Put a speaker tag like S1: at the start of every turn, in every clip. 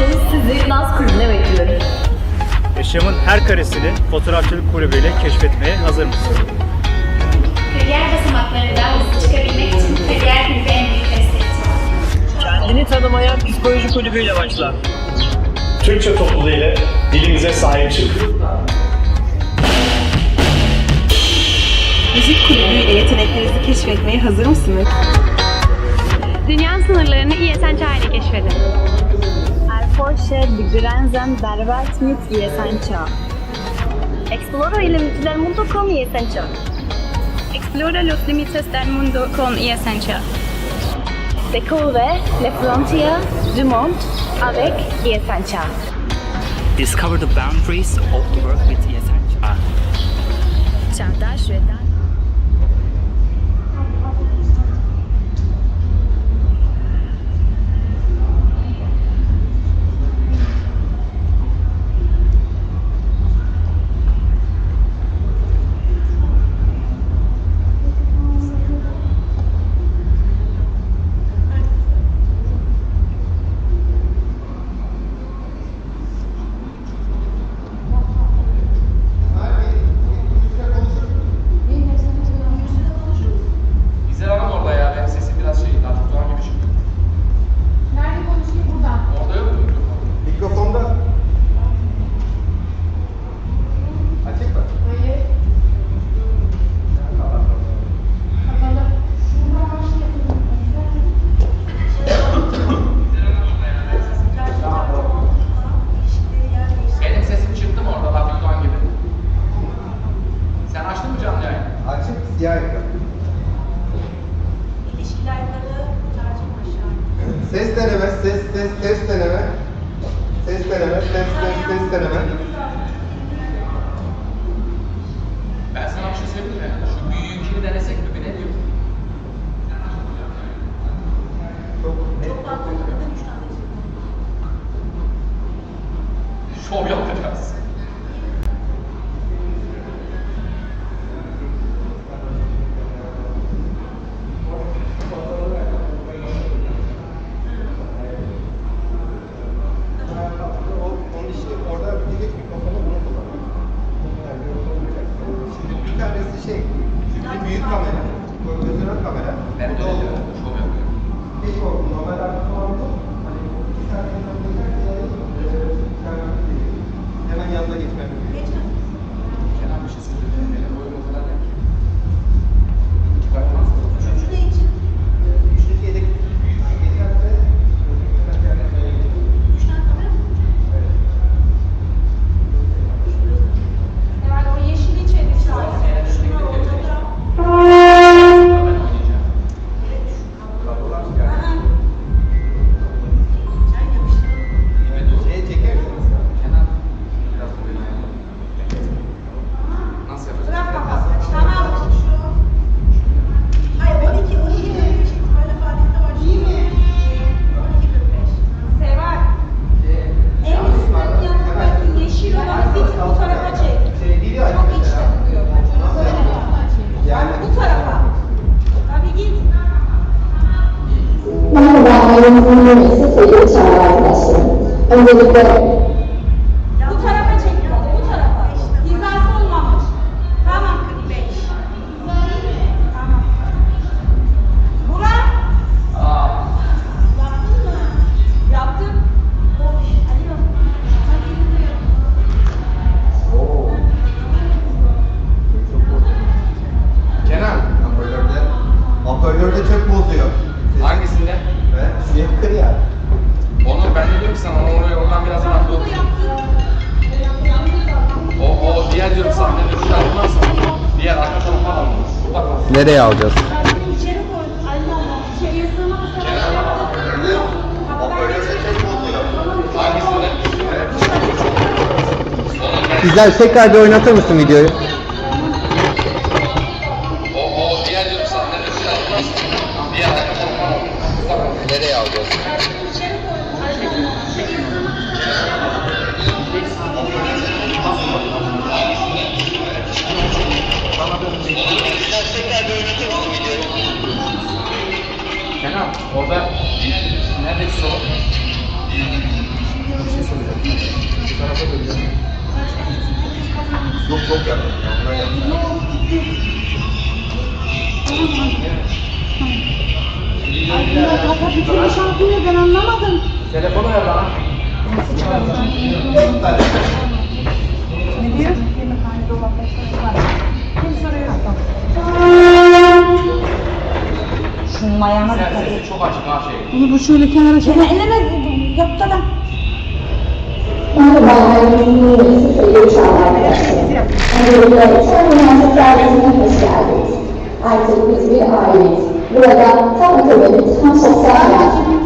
S1: için sizi dans kulübüne bekliyorum.
S2: Yaşamın her karesini fotoğrafçılık kulübüyle keşfetmeye hazır mısın?
S3: Kariyer basamaklarından hızlı çıkabilmek için kariyer kulübü en büyük destekçi.
S2: Kendini tanımaya psikoloji kulübüyle başla.
S4: Türkçe topluluğu ile dilimize sahip çık.
S5: Müzik kulübüyle yeteneklerinizi keşfetmeye hazır mısınız?
S6: Dünya sınırlarını ISNÇ ile keşfedin.
S5: Erforsche die Grenzen der Welt mit ISNÇ.
S6: Explora el límites del mundo con ISNÇ. Explora los límites del mundo con ISNÇ.
S5: Découvre les frontières du monde avec ISNÇ.
S7: discover the boundaries of the work with ESH.
S6: 长大
S8: yayını?
S9: Açık siyah ekran. Ses deneme, ses, ses, ses deneme. Ses deneme, ses, ses, ses deneme.
S8: Ben sana bir şey söyleyeyim mi? Şu büyüğünkini denesek mi? Bir ne diyor? Şov yapacağız.
S9: Şimdi büyük kamera, profesyonel kamera.
S8: Ben de öyle diyorum. Şov yapıyorum.
S9: Bir o normal arkalarda hani bir tane hemen yanına geçmem gerekiyor.
S8: Kenan bir şey söyleyeyim.
S10: Öncelikle
S3: Bu tarafa çek. Bu tarafa. Hizası olmamış. Tamam 45. Tamam. Burak. Yaptın mı? Yaptım. Alo.
S8: Kenan.
S9: hoparlörde, hoparlörde çok bozuyor.
S8: Hangisinde?
S9: Ve şu yakın ya.
S8: Onu ben de diyorum ki sana onu oradan biraz daha doğru. O, o diğer diyorum sahnede şu almazsan diğer arka tarafa alalım. Bak bak.
S9: Nereye alacağız? Güzel tekrar bir oynatır mısın videoyu?
S8: Orada neredeki soru?
S9: Yok çok yakın. ya, Ondan yakın.
S3: Kafa bitirmiş şarkıyı ben anlamadım.
S8: Telefonu ver bana.
S3: Şunun ayağına dikkat et.
S8: Çok açık ha şey.
S3: Bunu bu şöyle kenara çek. Eleme yaptı
S10: sayılı Üniversitesi ailesine hoş geldiniz. Artık biz bir aileyiz. Burada akademik hem sosyal hayat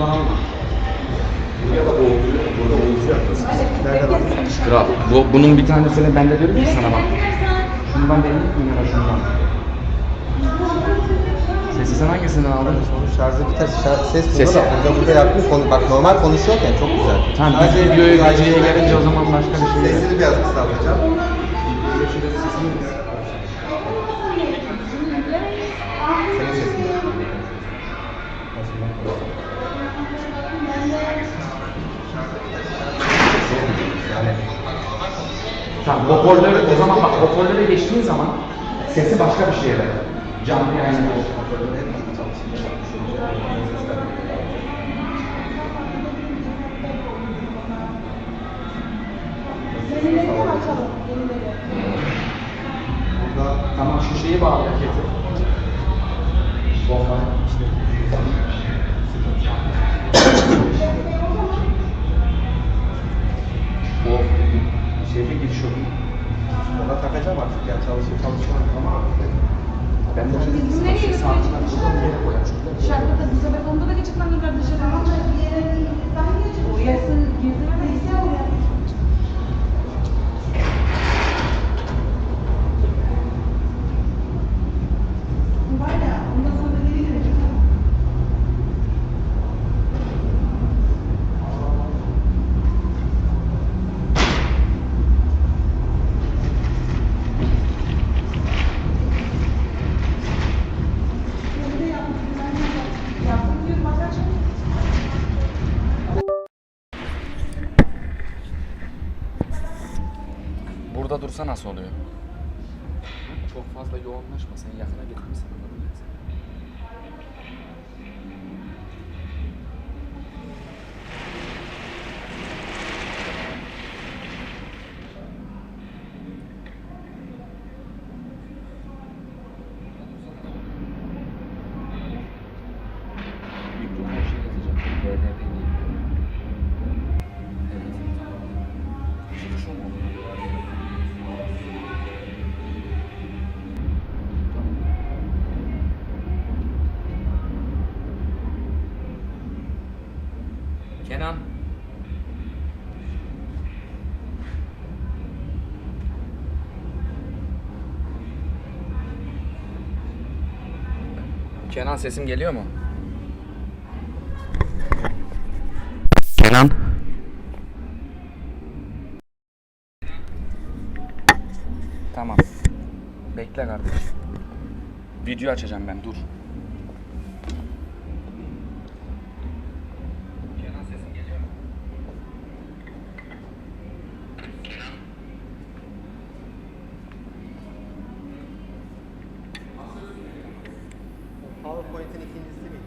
S9: boğuluyor. Burada. Nerede bak?
S8: Kral. Bu, bunun bir tanesini ben de diyorum ki sana bak. Şunu ben deneyeyim mi şundan? Sesi sen hangisinden aldın?
S9: Sonuç şarjı biter. Şarj, ses
S8: Sesi.
S9: burada da burada burada yapmış. Konu, bak normal konuşuyorken çok güzel.
S8: Tamam biz
S9: Sadece
S8: videoya
S9: sadece-
S8: geceye gelince o zaman başka bir şey.
S9: Sesini biraz kısaltacağım. Senin
S8: Tamam hoparlörü o zaman bak hoparlöre geçtiğin zaman sesi başka bir şeye verir. Canlı
S9: burada
S8: Tamam şu şeyi bağla getir. Bomba. Bu şey bir giriş
S9: ona takacağım artık. Yani çalışır çalışmaz ama
S8: Ben de şimdi saatine buradan bir yere koyacağım.
S3: Şarkıda bir sefer onda da geçirmem kardeşim. Uyasın
S8: Burada dursa nasıl oluyor? Çok fazla yoğunlaşma. Sen yakına anladın Kenan. Kenan sesim geliyor mu? Kenan. Tamam. Bekle kardeşim. Video açacağım ben dur. Kenan sesim geliyor mu?
S9: PowerPoint'in ikincisi mi?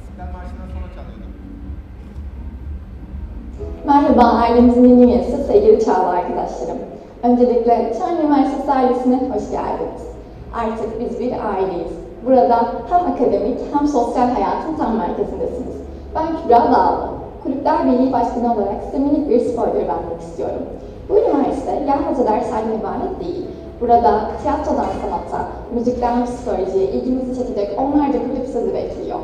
S9: İstiklal Marşı'ndan sonra çalıyordum.
S10: Merhaba, ailemizin yeni üyesi sevgili Çağla arkadaşlarım. Öncelikle Çağla Üniversitesi ailesine hoş geldiniz. Artık biz bir aileyiz. Burada hem akademik hem sosyal hayatın tam merkezindesiniz. Ben Kübra Dağlı. Kulüpler Birliği Başkanı olarak size minik bir spoiler vermek istiyorum. Bu üniversite yalnızca derslerden ibaret değil. Burada tiyatrodan sanata, müzikten psikolojiye ilginizi çekecek onlarca kulüp sizi bekliyor.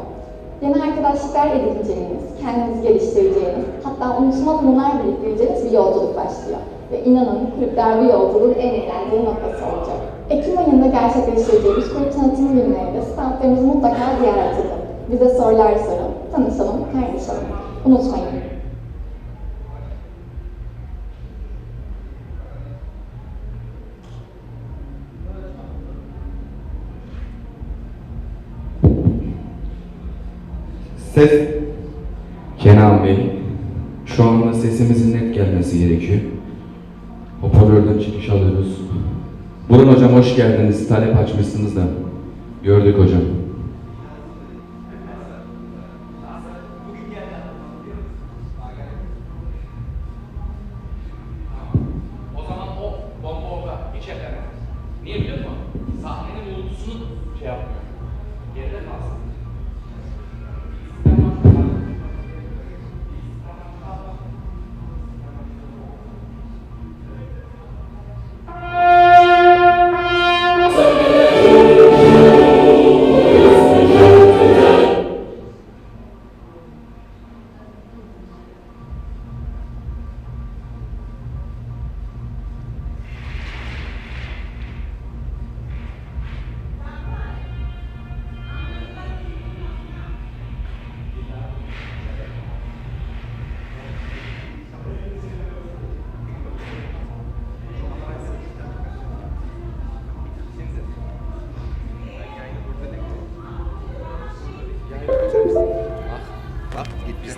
S10: Yeni arkadaşlıklar edineceğiniz, kendinizi geliştireceğiniz, hatta unutulmaz anılar biriktireceğiniz bir yolculuk başlıyor. Ve inanın kulüpler bu yolculuğun en eğlenceli noktası olacak. Ekim ayında gerçekleştireceğimiz kulüp tanıtım günlerinde standlarımızı mutlaka ziyaret edin. Bize sorular sorun, tanışalım, kaynaşalım. Unutmayın,
S8: Ses. Kenan Bey. Şu anda sesimizin net gelmesi gerekiyor. Hoparlörden çıkış alıyoruz. Buyurun hocam hoş geldiniz. Talep açmışsınız da. Gördük hocam. Yeah.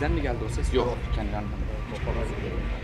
S7: Bak, bizden mi geldi o ses? Yok, kendi anlamda.